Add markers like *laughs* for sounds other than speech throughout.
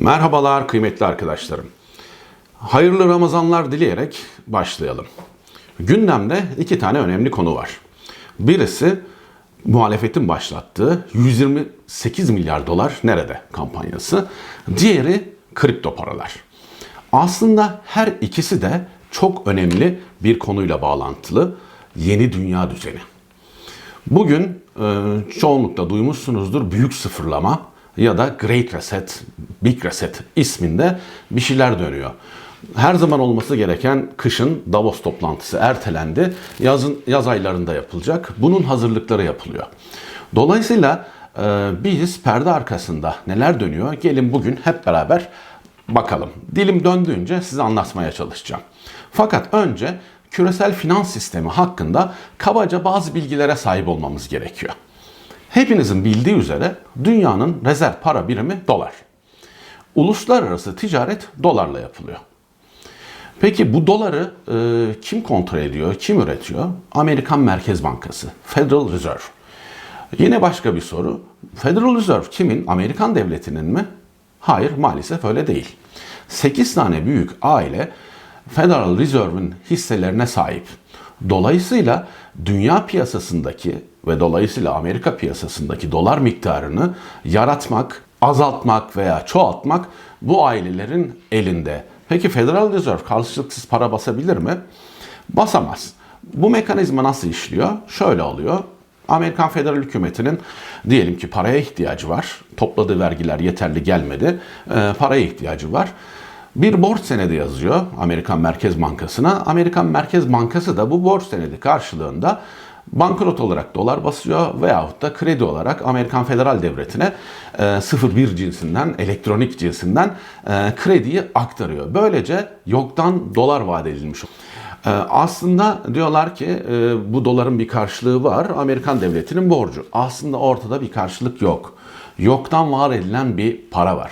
Merhabalar kıymetli arkadaşlarım. Hayırlı Ramazanlar dileyerek başlayalım. Gündemde iki tane önemli konu var. Birisi muhalefetin başlattığı 128 milyar dolar nerede kampanyası. Diğeri kripto paralar. Aslında her ikisi de çok önemli bir konuyla bağlantılı yeni dünya düzeni. Bugün çoğunlukla duymuşsunuzdur büyük sıfırlama ya da Great Reset, Big Reset isminde bir şeyler dönüyor. Her zaman olması gereken kışın Davos toplantısı ertelendi. Yazın yaz aylarında yapılacak. Bunun hazırlıkları yapılıyor. Dolayısıyla e, biz perde arkasında neler dönüyor? Gelin bugün hep beraber bakalım. Dilim döndüğünce size anlatmaya çalışacağım. Fakat önce küresel finans sistemi hakkında kabaca bazı bilgilere sahip olmamız gerekiyor. Hepinizin bildiği üzere dünyanın rezerv para birimi dolar. Uluslararası ticaret dolarla yapılıyor. Peki bu doları e, kim kontrol ediyor, kim üretiyor? Amerikan Merkez Bankası, Federal Reserve. Yine başka bir soru. Federal Reserve kimin? Amerikan devletinin mi? Hayır, maalesef öyle değil. 8 tane büyük aile Federal Reserve'ın hisselerine sahip. Dolayısıyla dünya piyasasındaki ve dolayısıyla Amerika piyasasındaki dolar miktarını yaratmak, azaltmak veya çoğaltmak bu ailelerin elinde. Peki Federal Reserve karşılıksız para basabilir mi? Basamaz. Bu mekanizma nasıl işliyor? Şöyle oluyor. Amerikan federal hükümetinin diyelim ki paraya ihtiyacı var. Topladığı vergiler yeterli gelmedi. E, paraya ihtiyacı var. Bir borç senedi yazıyor Amerikan Merkez Bankası'na. Amerikan Merkez Bankası da bu borç senedi karşılığında bankrot olarak dolar basıyor veyahut da kredi olarak Amerikan Federal Devleti'ne e, 01 cinsinden, elektronik cinsinden e, krediyi aktarıyor. Böylece yoktan dolar vaat edilmiş. E, aslında diyorlar ki e, bu doların bir karşılığı var. Amerikan devletinin borcu. Aslında ortada bir karşılık yok. Yoktan var edilen bir para var.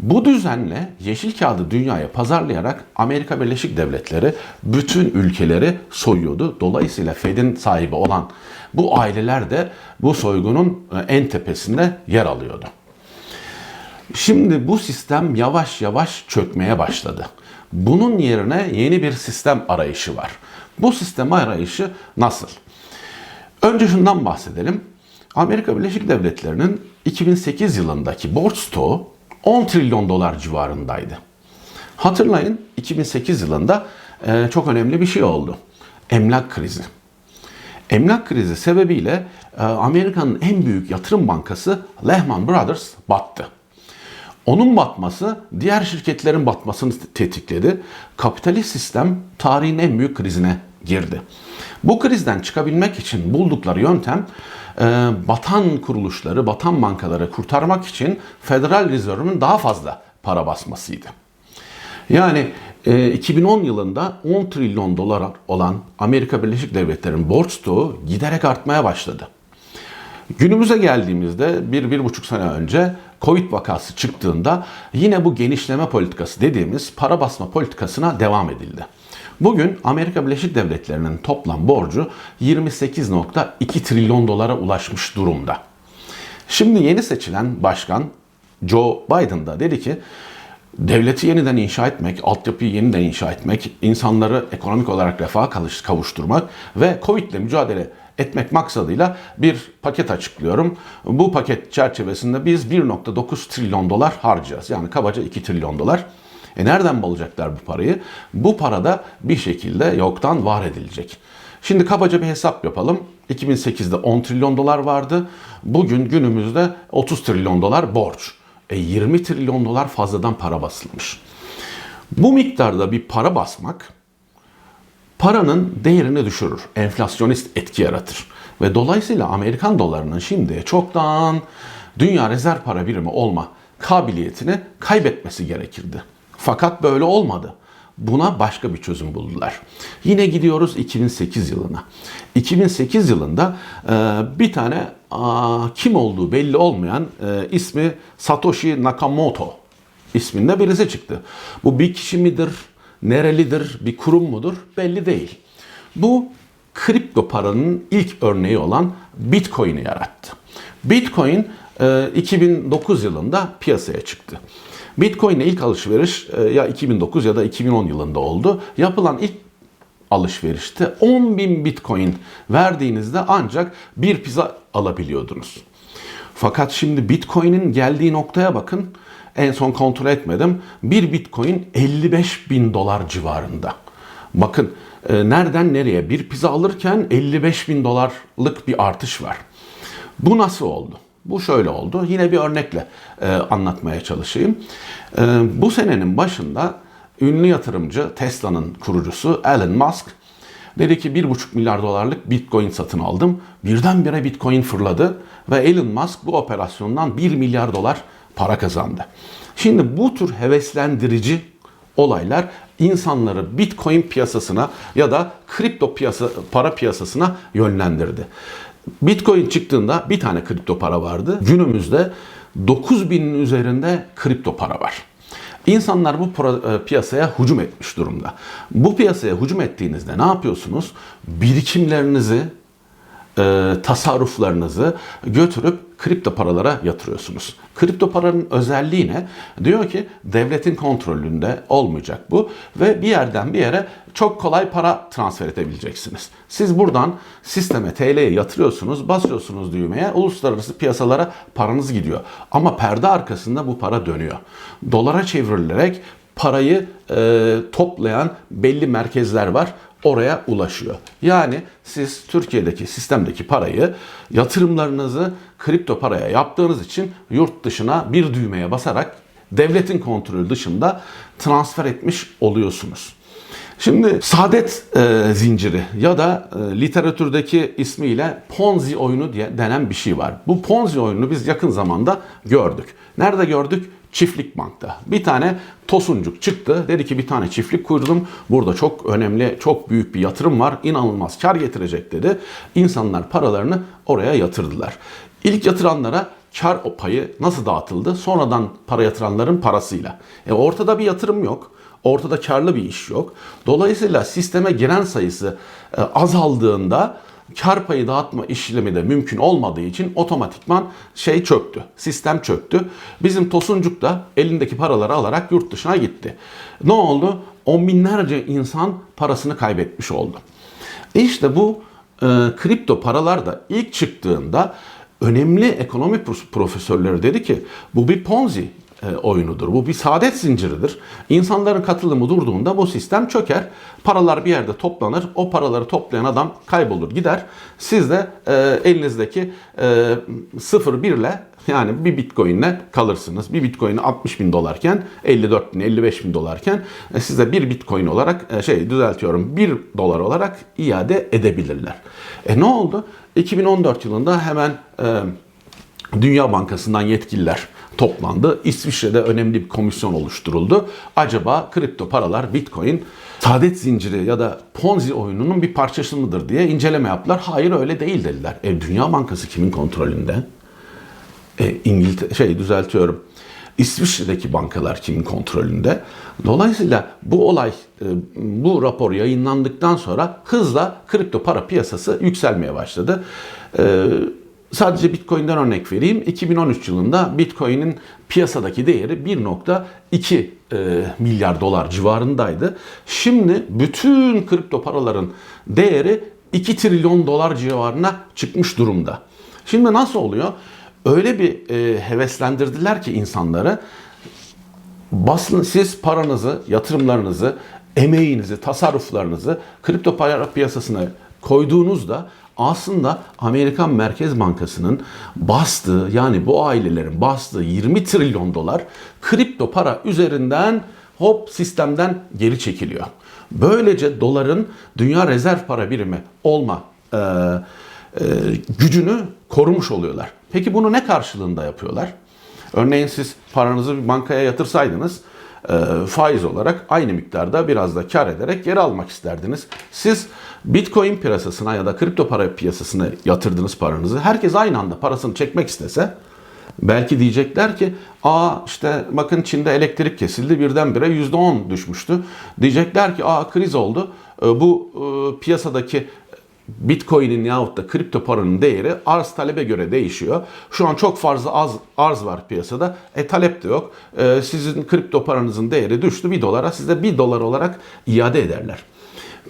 Bu düzenle yeşil kağıdı dünyaya pazarlayarak Amerika Birleşik Devletleri bütün ülkeleri soyuyordu. Dolayısıyla Fed'in sahibi olan bu aileler de bu soygunun en tepesinde yer alıyordu. Şimdi bu sistem yavaş yavaş çökmeye başladı. Bunun yerine yeni bir sistem arayışı var. Bu sistem arayışı nasıl? Önce şundan bahsedelim. Amerika Birleşik Devletleri'nin 2008 yılındaki borç stoğu 10 trilyon dolar civarındaydı. Hatırlayın 2008 yılında e, çok önemli bir şey oldu. Emlak krizi. Emlak krizi sebebiyle e, Amerika'nın en büyük yatırım bankası Lehman Brothers battı. Onun batması diğer şirketlerin batmasını tetikledi. Kapitalist sistem tarihin en büyük krizine girdi. Bu krizden çıkabilmek için buldukları yöntem batan kuruluşları, batan bankaları kurtarmak için Federal Reserve'ın daha fazla para basmasıydı. Yani 2010 yılında 10 trilyon dolar olan Amerika Birleşik Devletleri'nin borç stoğu giderek artmaya başladı. Günümüze geldiğimizde bir, bir buçuk sene önce Covid vakası çıktığında yine bu genişleme politikası dediğimiz para basma politikasına devam edildi. Bugün Amerika Birleşik Devletleri'nin toplam borcu 28.2 trilyon dolara ulaşmış durumda. Şimdi yeni seçilen başkan Joe Biden da dedi ki devleti yeniden inşa etmek, altyapıyı yeniden inşa etmek, insanları ekonomik olarak refaha kavuşturmak ve Covid ile mücadele etmek maksadıyla bir paket açıklıyorum. Bu paket çerçevesinde biz 1.9 trilyon dolar harcayacağız. Yani kabaca 2 trilyon dolar. E nereden bulacaklar bu parayı? Bu para da bir şekilde yoktan var edilecek. Şimdi kabaca bir hesap yapalım. 2008'de 10 trilyon dolar vardı. Bugün günümüzde 30 trilyon dolar borç. E 20 trilyon dolar fazladan para basılmış. Bu miktarda bir para basmak paranın değerini düşürür. Enflasyonist etki yaratır. Ve dolayısıyla Amerikan dolarının şimdi çoktan dünya rezerv para birimi olma kabiliyetini kaybetmesi gerekirdi. Fakat böyle olmadı. Buna başka bir çözüm buldular. Yine gidiyoruz 2008 yılına. 2008 yılında e, bir tane kim olduğu belli olmayan e, ismi Satoshi Nakamoto isminde birisi çıktı. Bu bir kişi midir, nerelidir, bir kurum mudur belli değil. Bu kripto paranın ilk örneği olan Bitcoin'i yarattı. Bitcoin e, 2009 yılında piyasaya çıktı. Bitcoin'e ilk alışveriş e, ya 2009 ya da 2010 yılında oldu. Yapılan ilk alışverişte 10 bin Bitcoin verdiğinizde ancak bir pizza alabiliyordunuz. Fakat şimdi Bitcoin'in geldiği noktaya bakın. En son kontrol etmedim. Bir Bitcoin 55 bin dolar civarında. Bakın e, nereden nereye bir pizza alırken 55 bin dolarlık bir artış var. Bu nasıl oldu? Bu şöyle oldu. Yine bir örnekle e, anlatmaya çalışayım. E, bu senenin başında ünlü yatırımcı Tesla'nın kurucusu Elon Musk dedi ki 1,5 milyar dolarlık Bitcoin satın aldım. Birdenbire Bitcoin fırladı ve Elon Musk bu operasyondan 1 milyar dolar para kazandı. Şimdi bu tür heveslendirici olaylar insanları Bitcoin piyasasına ya da kripto piyasa para piyasasına yönlendirdi. Bitcoin çıktığında bir tane kripto para vardı. Günümüzde 9000'in üzerinde kripto para var. İnsanlar bu e, piyasaya hücum etmiş durumda. Bu piyasaya hücum ettiğinizde ne yapıyorsunuz? Birikimlerinizi, e, tasarruflarınızı götürüp kripto paralara yatırıyorsunuz. Kripto paranın özelliği ne? Diyor ki devletin kontrolünde olmayacak bu ve bir yerden bir yere çok kolay para transfer edebileceksiniz. Siz buradan sisteme TL'ye yatırıyorsunuz, basıyorsunuz düğmeye, uluslararası piyasalara paranız gidiyor. Ama perde arkasında bu para dönüyor. Dolara çevrilerek parayı e, toplayan belli merkezler var oraya ulaşıyor. Yani siz Türkiye'deki sistemdeki parayı yatırımlarınızı kripto paraya yaptığınız için yurt dışına bir düğmeye basarak devletin kontrolü dışında transfer etmiş oluyorsunuz. Şimdi saadet e, zinciri ya da e, literatürdeki ismiyle Ponzi oyunu diye denen bir şey var. Bu Ponzi oyununu biz yakın zamanda gördük. Nerede gördük? Çiftlik Bank'ta. Bir tane tosuncuk çıktı. Dedi ki bir tane çiftlik kurdum. Burada çok önemli, çok büyük bir yatırım var. İnanılmaz kar getirecek dedi. İnsanlar paralarını oraya yatırdılar. İlk yatıranlara kar payı nasıl dağıtıldı? Sonradan para yatıranların parasıyla. E ortada bir yatırım yok. Ortada karlı bir iş yok. Dolayısıyla sisteme giren sayısı e, azaldığında kar payı dağıtma işlemi de mümkün olmadığı için otomatikman şey çöktü. Sistem çöktü. Bizim Tosuncuk da elindeki paraları alarak yurt dışına gitti. Ne oldu? On binlerce insan parasını kaybetmiş oldu. E işte bu e, kripto paralar da ilk çıktığında önemli ekonomi profesörleri dedi ki bu bir ponzi oyunudur. Bu bir saadet zinciridir. İnsanların katılımı durduğunda bu sistem çöker. Paralar bir yerde toplanır. O paraları toplayan adam kaybolur gider. Siz de e, elinizdeki e, 0 ile yani bir bitcoinle kalırsınız. Bir bitcoin'i 60 bin dolarken 54 bin 55 bin dolarken e, size bir bitcoin olarak e, şey düzeltiyorum 1 dolar olarak iade edebilirler. E ne oldu? 2014 yılında hemen e, Dünya Bankası'ndan yetkililer toplandı. İsviçre'de önemli bir komisyon oluşturuldu. Acaba kripto paralar, bitcoin saadet zinciri ya da ponzi oyununun bir parçası mıdır diye inceleme yaptılar. Hayır öyle değil dediler. E, Dünya Bankası kimin kontrolünde? E, İngiltere, şey düzeltiyorum. İsviçre'deki bankalar kimin kontrolünde? Dolayısıyla bu olay, e, bu rapor yayınlandıktan sonra hızla kripto para piyasası yükselmeye başladı. Sadece Bitcoin'den örnek vereyim. 2013 yılında Bitcoin'in piyasadaki değeri 1.2 e, milyar dolar civarındaydı. Şimdi bütün kripto paraların değeri 2 trilyon dolar civarına çıkmış durumda. Şimdi nasıl oluyor? Öyle bir e, heveslendirdiler ki insanları. Basın siz paranızı, yatırımlarınızı, emeğinizi, tasarruflarınızı kripto para piyasasına koyduğunuzda aslında Amerikan Merkez Bankası'nın bastığı yani bu ailelerin bastığı 20 trilyon dolar kripto para üzerinden hop sistemden geri çekiliyor. Böylece doların dünya rezerv para birimi olma e, e, gücünü korumuş oluyorlar. Peki bunu ne karşılığında yapıyorlar? Örneğin siz paranızı bir bankaya yatırsaydınız e, faiz olarak aynı miktarda biraz da kar ederek geri almak isterdiniz. Siz Bitcoin piyasasına ya da kripto para piyasasına yatırdığınız paranızı herkes aynı anda parasını çekmek istese belki diyecekler ki aa işte bakın Çin'de elektrik kesildi birdenbire %10 düşmüştü. Diyecekler ki aa kriz oldu. E, bu e, piyasadaki Bitcoin'in yahut da kripto paranın değeri arz talebe göre değişiyor. Şu an çok fazla az arz var piyasada. E talep de yok. E, sizin kripto paranızın değeri düştü 1 dolara. Size 1 dolar olarak iade ederler.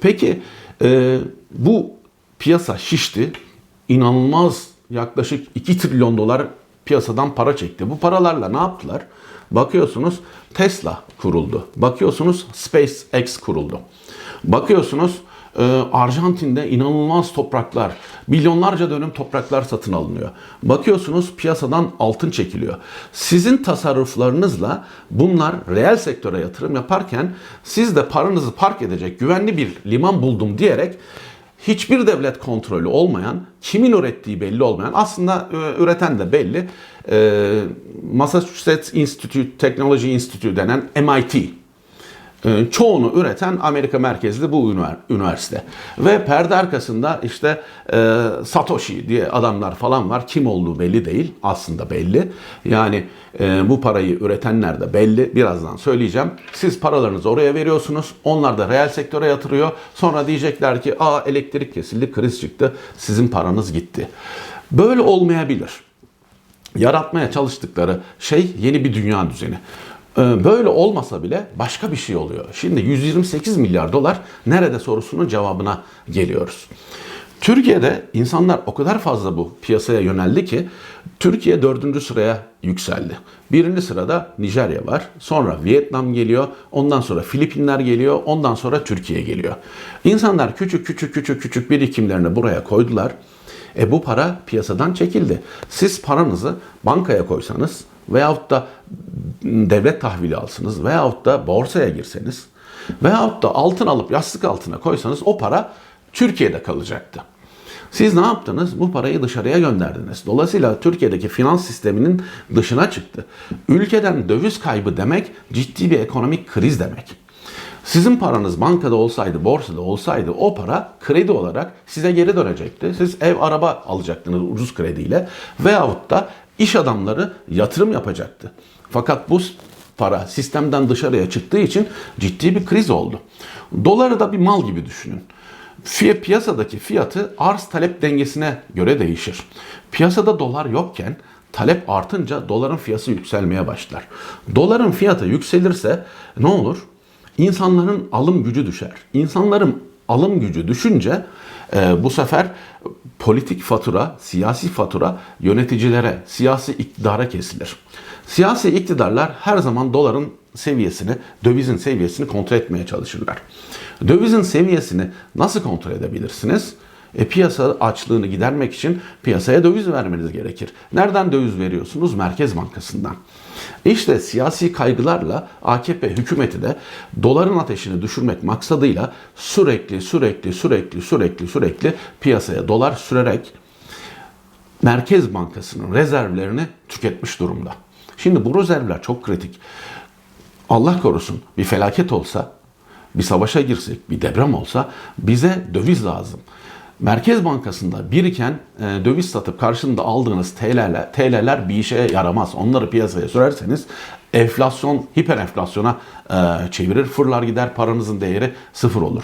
Peki e, bu piyasa şişti. İnanılmaz yaklaşık 2 trilyon dolar piyasadan para çekti. Bu paralarla ne yaptılar? Bakıyorsunuz Tesla kuruldu. Bakıyorsunuz SpaceX kuruldu. Bakıyorsunuz Arjantin'de inanılmaz topraklar, milyonlarca dönüm topraklar satın alınıyor. Bakıyorsunuz piyasadan altın çekiliyor. Sizin tasarruflarınızla bunlar reel sektöre yatırım yaparken siz de paranızı park edecek güvenli bir liman buldum diyerek hiçbir devlet kontrolü olmayan, kimin ürettiği belli olmayan, aslında e, üreten de belli, e, Massachusetts Institute, Technology Institute denen MIT, çoğunu üreten Amerika merkezli bu üniversite. Ve perde arkasında işte e, Satoshi diye adamlar falan var. Kim olduğu belli değil. Aslında belli. Yani e, bu parayı üretenler de belli. Birazdan söyleyeceğim. Siz paralarınızı oraya veriyorsunuz. Onlar da reel sektöre yatırıyor. Sonra diyecekler ki aa elektrik kesildi, kriz çıktı. Sizin paranız gitti. Böyle olmayabilir. Yaratmaya çalıştıkları şey yeni bir dünya düzeni. Ee, böyle olmasa bile başka bir şey oluyor. Şimdi 128 milyar dolar nerede sorusunun cevabına geliyoruz. Türkiye'de insanlar o kadar fazla bu piyasaya yöneldi ki Türkiye dördüncü sıraya yükseldi. Birinci sırada Nijerya var. Sonra Vietnam geliyor. Ondan sonra Filipinler geliyor. Ondan sonra Türkiye geliyor. İnsanlar küçük küçük küçük küçük birikimlerini buraya koydular. E bu para piyasadan çekildi. Siz paranızı bankaya koysanız veyahut da devlet tahvili alsınız veyahut da borsaya girseniz veyahut da altın alıp yastık altına koysanız o para Türkiye'de kalacaktı. Siz ne yaptınız? Bu parayı dışarıya gönderdiniz. Dolayısıyla Türkiye'deki finans sisteminin dışına çıktı. Ülkeden döviz kaybı demek ciddi bir ekonomik kriz demek. Sizin paranız bankada olsaydı, borsada olsaydı o para kredi olarak size geri dönecekti. Siz ev, araba alacaktınız ucuz krediyle veyahut da iş adamları yatırım yapacaktı. Fakat bu para sistemden dışarıya çıktığı için ciddi bir kriz oldu. Doları da bir mal gibi düşünün. Fiyat piyasadaki fiyatı arz talep dengesine göre değişir. Piyasada dolar yokken talep artınca doların fiyatı yükselmeye başlar. Doların fiyatı yükselirse ne olur? İnsanların alım gücü düşer. İnsanların alım gücü düşünce e, bu sefer politik fatura, siyasi fatura yöneticilere, siyasi iktidara kesilir. Siyasi iktidarlar her zaman doların seviyesini, dövizin seviyesini kontrol etmeye çalışırlar. Dövizin seviyesini nasıl kontrol edebilirsiniz? E, piyasa açlığını gidermek için piyasaya döviz vermeniz gerekir. Nereden döviz veriyorsunuz? Merkez Bankası'ndan. İşte siyasi kaygılarla AKP hükümeti de doların ateşini düşürmek maksadıyla sürekli sürekli sürekli sürekli sürekli piyasaya dolar sürerek Merkez Bankası'nın rezervlerini tüketmiş durumda. Şimdi bu rezervler çok kritik. Allah korusun bir felaket olsa, bir savaşa girsek, bir deprem olsa bize döviz lazım. Merkez Bankası'nda biriken e, döviz satıp karşında aldığınız TL'ler, TL'ler bir işe yaramaz. Onları piyasaya sürerseniz enflasyon, hiper enflasyona e, çevirir, fırlar gider, paranızın değeri sıfır olur.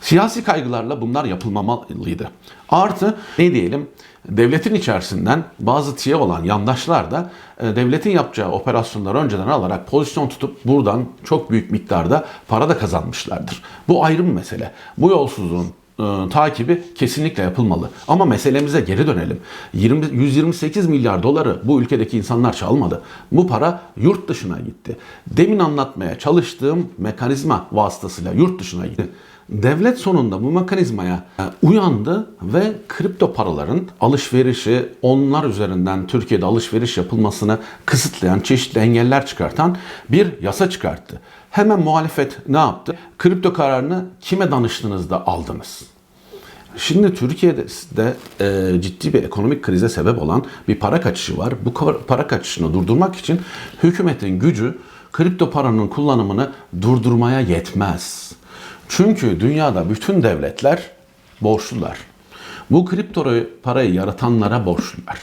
Siyasi kaygılarla bunlar yapılmamalıydı. Artı ne diyelim devletin içerisinden bazı tiye olan yandaşlar da e, devletin yapacağı operasyonları önceden alarak pozisyon tutup buradan çok büyük miktarda para da kazanmışlardır. Bu ayrı bir mesele. Bu yolsuzluğun e, takibi kesinlikle yapılmalı. Ama meselemize geri dönelim. 20, 128 milyar doları bu ülkedeki insanlar çalmadı. Bu para yurt dışına gitti. Demin anlatmaya çalıştığım mekanizma vasıtasıyla yurt dışına gitti. Devlet sonunda bu mekanizmaya e, uyandı ve kripto paraların alışverişi onlar üzerinden Türkiye'de alışveriş yapılmasını kısıtlayan çeşitli engeller çıkartan bir yasa çıkarttı. Hemen muhalefet ne yaptı? Kripto kararını kime danıştığınızda aldınız. Şimdi Türkiye'de de e, ciddi bir ekonomik krize sebep olan bir para kaçışı var. Bu para kaçışını durdurmak için hükümetin gücü kripto paranın kullanımını durdurmaya yetmez. Çünkü dünyada bütün devletler borçlular. Bu kripto parayı yaratanlara borçlular.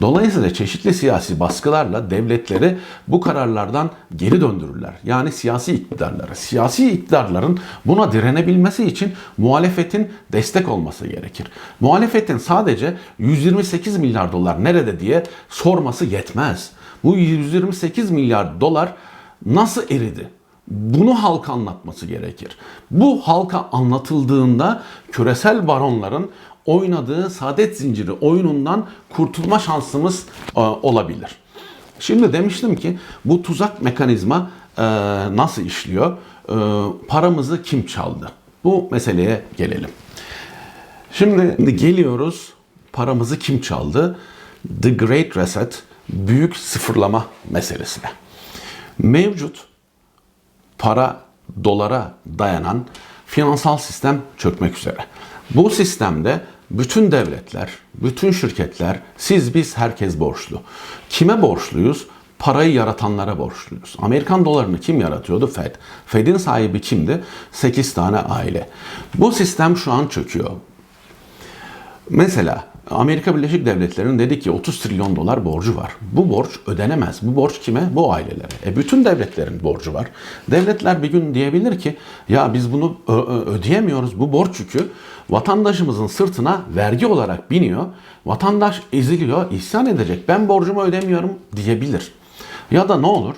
Dolayısıyla çeşitli siyasi baskılarla devletleri bu kararlardan geri döndürürler. Yani siyasi iktidarları. Siyasi iktidarların buna direnebilmesi için muhalefetin destek olması gerekir. Muhalefetin sadece 128 milyar dolar nerede diye sorması yetmez. Bu 128 milyar dolar nasıl eridi? Bunu halka anlatması gerekir. Bu halka anlatıldığında küresel baronların oynadığı saadet zinciri oyunundan kurtulma şansımız e, olabilir. Şimdi demiştim ki bu tuzak mekanizma e, nasıl işliyor? E, paramızı kim çaldı? Bu meseleye gelelim. Şimdi geliyoruz paramızı kim çaldı? The Great Reset, büyük sıfırlama meselesine. Mevcut para dolara dayanan finansal sistem çökmek üzere. Bu sistemde bütün devletler, bütün şirketler, siz biz herkes borçlu. Kime borçluyuz? Parayı yaratanlara borçluyuz. Amerikan dolarını kim yaratıyordu? Fed. Fed'in sahibi kimdi? 8 tane aile. Bu sistem şu an çöküyor. Mesela Amerika Birleşik Devletleri'nin dedi ki 30 trilyon dolar borcu var. Bu borç ödenemez. Bu borç kime? Bu ailelere. E bütün devletlerin borcu var. Devletler bir gün diyebilir ki ya biz bunu ödeyemiyoruz. Bu borç yükü vatandaşımızın sırtına vergi olarak biniyor. Vatandaş eziliyor, isyan edecek. Ben borcumu ödemiyorum diyebilir. Ya da ne olur?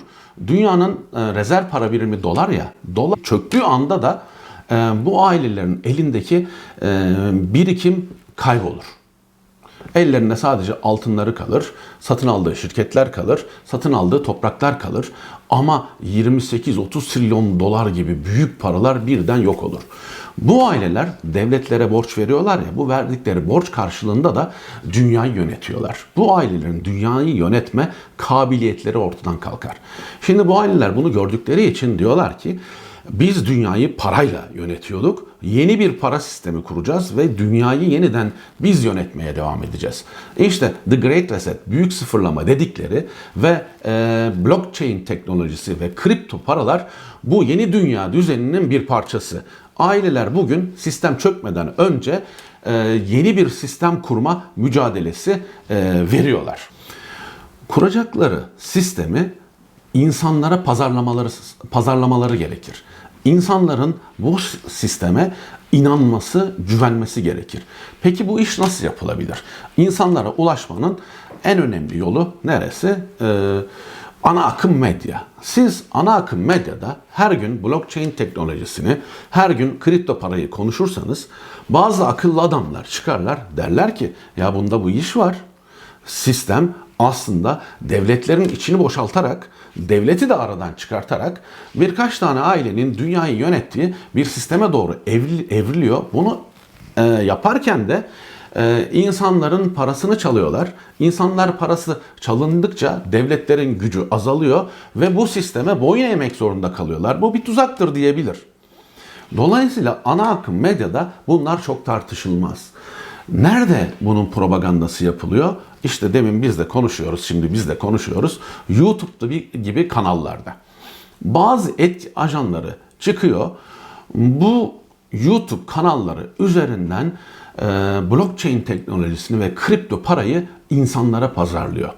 Dünyanın e, rezerv para birimi dolar ya. Dolar çöktüğü anda da e, bu ailelerin elindeki e, birikim kaybolur. Ellerinde sadece altınları kalır, satın aldığı şirketler kalır, satın aldığı topraklar kalır. Ama 28-30 trilyon dolar gibi büyük paralar birden yok olur. Bu aileler devletlere borç veriyorlar ya, bu verdikleri borç karşılığında da dünyayı yönetiyorlar. Bu ailelerin dünyayı yönetme kabiliyetleri ortadan kalkar. Şimdi bu aileler bunu gördükleri için diyorlar ki biz dünyayı parayla yönetiyorduk. Yeni bir para sistemi kuracağız ve dünyayı yeniden biz yönetmeye devam edeceğiz. İşte The Great Reset, büyük sıfırlama dedikleri ve e, blockchain teknolojisi ve kripto paralar bu yeni dünya düzeninin bir parçası. Aileler bugün sistem çökmeden önce e, yeni bir sistem kurma mücadelesi e, veriyorlar. Kuracakları sistemi insanlara pazarlamaları pazarlamaları gerekir. İnsanların bu sisteme inanması, güvenmesi gerekir. Peki bu iş nasıl yapılabilir? İnsanlara ulaşmanın en önemli yolu neresi? Ee, ana akım medya. Siz ana akım medyada her gün blockchain teknolojisini, her gün kripto parayı konuşursanız bazı akıllı adamlar çıkarlar derler ki ya bunda bu iş var. Sistem aslında devletlerin içini boşaltarak, devleti de aradan çıkartarak birkaç tane ailenin dünyayı yönettiği bir sisteme doğru evril- evriliyor. Bunu e, yaparken de e, insanların parasını çalıyorlar. İnsanlar parası çalındıkça devletlerin gücü azalıyor ve bu sisteme boyun eğmek zorunda kalıyorlar. Bu bir tuzaktır diyebilir. Dolayısıyla ana akım medyada bunlar çok tartışılmaz. Nerede bunun propagandası yapılıyor? İşte demin biz de konuşuyoruz, şimdi biz de konuşuyoruz. YouTube'da bir, gibi kanallarda. Bazı et ajanları çıkıyor. Bu YouTube kanalları üzerinden e, blockchain teknolojisini ve kripto parayı insanlara pazarlıyor.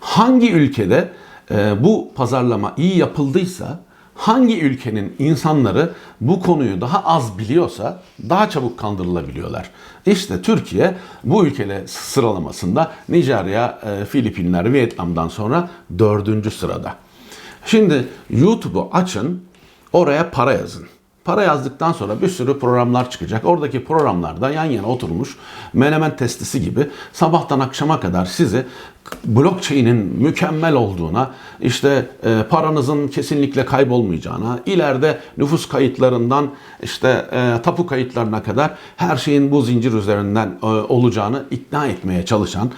Hangi ülkede e, bu pazarlama iyi yapıldıysa, hangi ülkenin insanları bu konuyu daha az biliyorsa daha çabuk kandırılabiliyorlar. İşte Türkiye bu ülkeler sıralamasında Nijerya, e, Filipinler, Vietnam'dan sonra dördüncü sırada. Şimdi YouTube'u açın, oraya para yazın. Para yazdıktan sonra bir sürü programlar çıkacak. Oradaki programlarda yan yana oturmuş menemen testisi gibi sabahtan akşama kadar sizi blockchain'in mükemmel olduğuna, işte e, paranızın kesinlikle kaybolmayacağına, ileride nüfus kayıtlarından işte e, tapu kayıtlarına kadar her şeyin bu zincir üzerinden e, olacağını ikna etmeye çalışan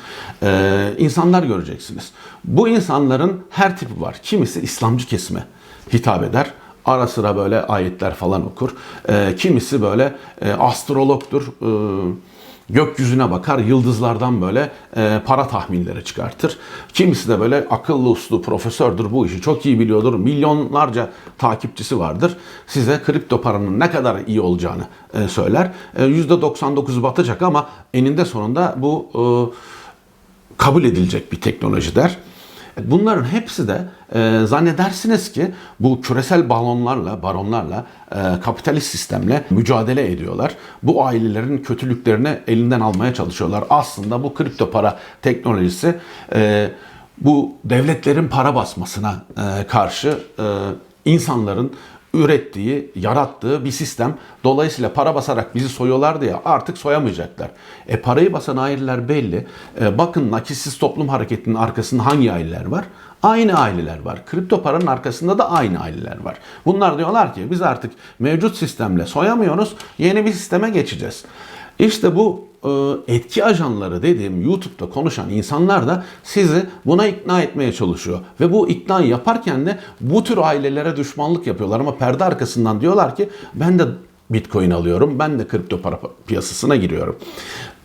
e, insanlar göreceksiniz. Bu insanların her tipi var. Kimisi İslamcı kesime hitap eder. Ara sıra böyle ayetler falan okur. E, kimisi böyle e, astrologtur. E, gökyüzüne bakar, yıldızlardan böyle e, para tahminleri çıkartır. Kimisi de böyle akıllı uslu profesördür, bu işi çok iyi biliyordur. Milyonlarca takipçisi vardır. Size kripto paranın ne kadar iyi olacağını e, söyler. E, %99'u batacak ama eninde sonunda bu e, kabul edilecek bir teknolojiler. Bunların hepsi de e, zannedersiniz ki bu küresel balonlarla, baronlarla, e, kapitalist sistemle mücadele ediyorlar. Bu ailelerin kötülüklerini elinden almaya çalışıyorlar. Aslında bu kripto para teknolojisi e, bu devletlerin para basmasına e, karşı e, insanların ürettiği, yarattığı bir sistem. Dolayısıyla para basarak bizi soyuyorlardı ya artık soyamayacaklar. E parayı basan aileler belli. E, bakın nakitsiz toplum hareketinin arkasında hangi aileler var? Aynı aileler var. Kripto paranın arkasında da aynı aileler var. Bunlar diyorlar ki biz artık mevcut sistemle soyamıyoruz. Yeni bir sisteme geçeceğiz. İşte bu etki ajanları dediğim YouTube'da konuşan insanlar da sizi buna ikna etmeye çalışıyor. Ve bu iknayı yaparken de bu tür ailelere düşmanlık yapıyorlar ama perde arkasından diyorlar ki ben de Bitcoin alıyorum, ben de kripto para piyasasına giriyorum.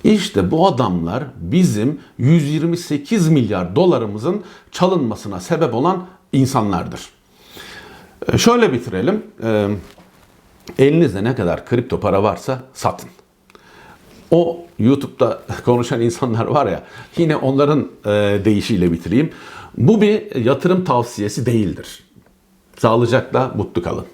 İşte bu adamlar bizim 128 milyar dolarımızın çalınmasına sebep olan insanlardır. E, Şöyle bitirelim. E, Elinizde ne kadar kripto para varsa satın o YouTube'da *laughs* konuşan insanlar var ya yine onların e, deyişiyle bitireyim. Bu bir yatırım tavsiyesi değildir. Sağlıcakla mutlu kalın.